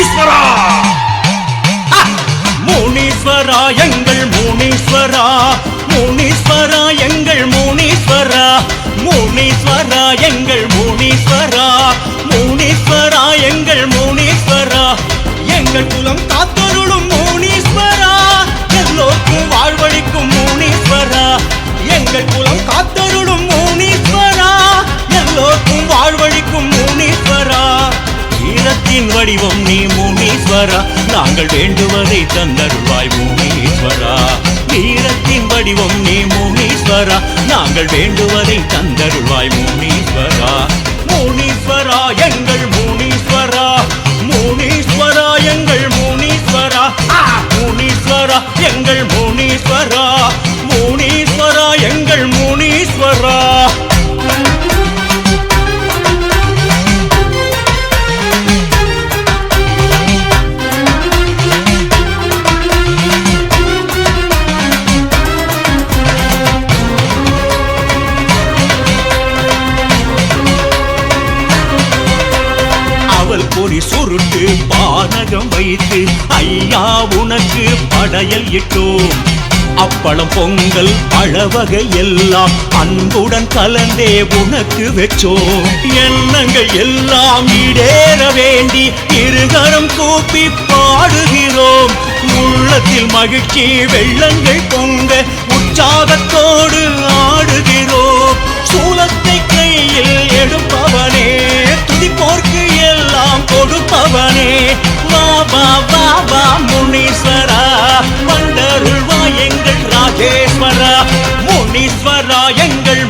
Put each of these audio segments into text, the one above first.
முனீஸ்வரா! முனீஸ்வரா எங்கள் முனீஸ்வரா! முனீஸ்வரா எங்கள் முனீஸ்வரா! முனீஸ்வரா எங்கள் முனீஸ்வரா! முனீஸ்வரா எங்கள் முனீஸ்வரா! எங்கள் குலம் காத்தருளும் முனீஸ்வரா! எல்லோருக்கும் வாழ்வழிக்கும் முனீஸ்வரா! எங்கள் குலம் காத்தருளும் ஈரத்தின் வடிவம் நீ மூனீஸ்வரா. நாங்கள் வேண்டுவதை தந்தருள்வாய் மூனீஸ்வரா. வீரத்தின் வடிவம் நீ மூனீஸ்வரா. நாங்கள் வேண்டுவதை தந்தருள்வாய் மூனி பொறி சுருட்டு பானகம் வைத்து ஐயா உனக்கு படையல் இட்டோம். அப்பளம் பொங்கல் பழவகை எல்லாம் அன்புடன் கலந்தே உனக்கு வச்சோம். எண்ணங்கள் எல்லாம் இடேற வேண்டி இருகரம் கூப்பி பாடுகிறோம். உள்ளத்தில் மகிழ்ச்சி வெள்ளங்கள் பொங்க உற்சாகத்தோடு ஆடுகிறோம். சூலத்தை கையில் தேவனே வா வா வா வா முனீஸ்வரா. வந்தருள்வா எங்கள் ராஜேஸ்வரா. முனீஸ்வரா எங்கள்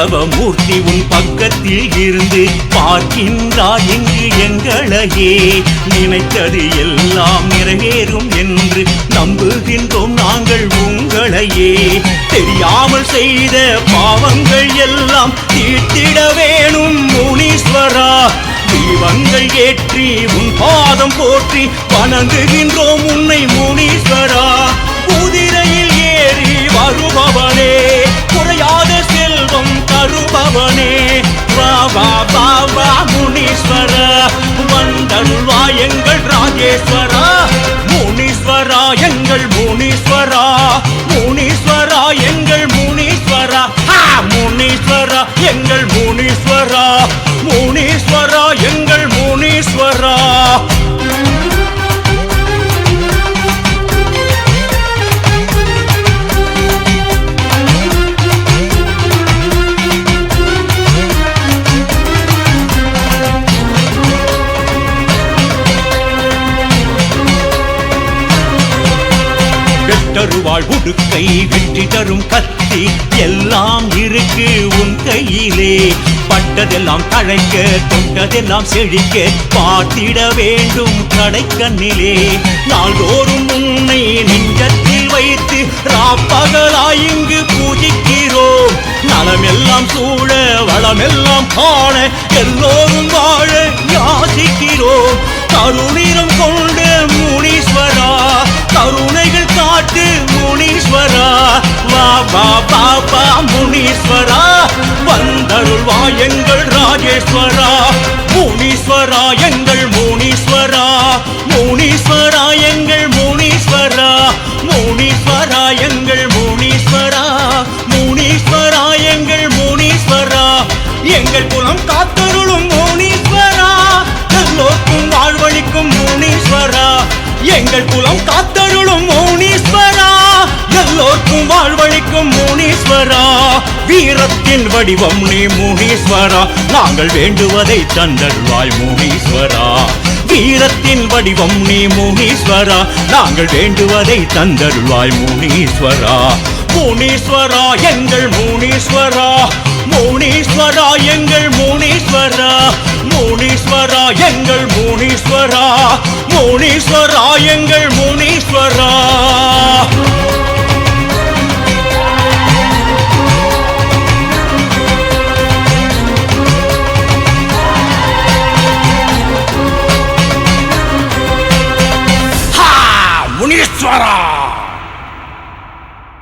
பைரவ மூர்த்தி உன் பக்கத்தில் இருந்து பார்க்கின்றாய் இங்கு எங்களையே. நினைத்தது எல்லாம் நிறைவேறும் என்று நம்புகின்றோம் நாங்கள் உங்களையே. தெரியாமல் செய்த பாவங்கள் எல்லாம் தீட்டிட வேணும் முனீஸ்வரா. தீபங்கள் ஏற்றி உன் பாதம் போற்றி வணங்குகின்றோம் உன்னை முனீஸ்வரா. குதிரையில் நாகேஸ்வரா ராஜேஸ்வரா முனீஸ்வரா எங்கள் முனீஸ்வரா முனீஸ்வரா எங்கள் முனீஸ்வரா. ஆ, முனீஸ்வரா எங்கள் முனீஸ்வரா முனீஸ்வரா எங்கள் முனீஸ்வரா. தருவாள் உடுக்கை வெற்றி தரும் கத்தி. எல்லாம் இருக்கு உன் கையிலே. பட்டதெல்லாம் தழைக்க தொட்டதெல்லாம் செழிக்க பார்த்திட வேண்டும் கடைக்கண்ணிலே. நாள்தோறும் உன்னை நெஞ்சத்தில் வைத்து ராப்பகலாய் இங்கு பூஜிக்கிறோம் நலமெல்லாம் சூழ வளமெல்லாம் காண எல்லோரும் வாழ யாசிக்கிறோம். கருணிரம் கொண்டு நாகேஸ்வரா மூனீஸ்வரா எங்கள் மூனீஸ்வரா. மூனீஸ்வரா எங்கள் மூனீஸ்வரா. மூனீஸ்வரா எங்கள் மூனீஸ்வரா. மூனீஸ்வரா எங்கள் மூனீஸ்வரா. எங்கள் குலம் காத்தருளும் மூனீஸ்வரா. எல்லோருக்கும் வாழ்வழிக்கும் மூனீஸ்வரா. எங்கள் குலம் காத்தருளும் முனீஸ்வரா எல்லோருக்கும் வாழ்வழிக்கும் முனீஸ்வரா. வீரத்தின் வடிவம் நீ முனீஸ்வரா. நாங்கள் வேண்டுவதை தந்தருள்வாய் முனீஸ்வரா. வீரத்தின் வடிவம் நீ முனீஸ்வரா. நாங்கள் வேண்டுவதை தந்தருள்வாய் முனீஸ்வரா. முனீஸ்வரா எங்கள் முனீஸ்வரா. முனீஸ்வரா எங்கள் முனீஸ்வரா. முனீஸ்வரா எங்கள் முனீஸ்வரா. முனீஸ்வரா எங்கள் முனீஸ்வரா. ஹா முனீஸ்வரா